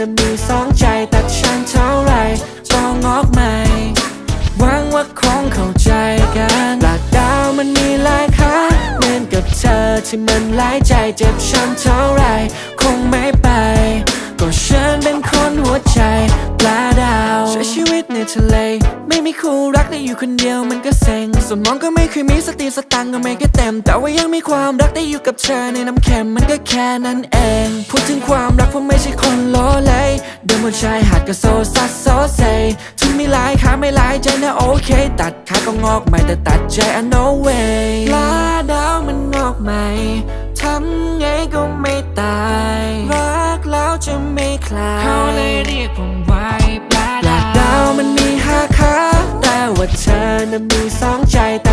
มันมีสองใจแต่ฉันเท่าไรก็งอกใหม่หวังว่าคงเข้าใจกันหลักดาวมันมีหลายขาเหมือนกับเธอที่มันหลายใจเจ็บช้ำเท่าไรคงไม่ไป ก็ฉันเป็นคนหัวใจปลาดาวใช้ชีวิตในทะเล ไม่มีคู่รักได้อยู่คนเดียวมันก็เซ็งส่วนมองก็ไม่เคยมีสติสตังก็ไม่ก็เต็ม แต่ว่ายังมีความรักได้อยู่กับเธอในน้ำเค็มมันก็แค่นั้นเอง พูดถึงความ ใช่คนโลเลย เดินบนชายหาดก็โซซัสโซเซถึงมีหลายขาไม่หลายใจนะโอเค ตัดขาก็งอกใหม่แต่ตัดใจ I no way ปลาดาวมันงอกใหม่ทำไงก็ไม่ตาย รักแล้วจะไม่คลายเขาเลยเรียกผมว่าปลาปลาดาดาววมันมีห้าขาแต่ว่าเธอนั้นมีสองใจแต่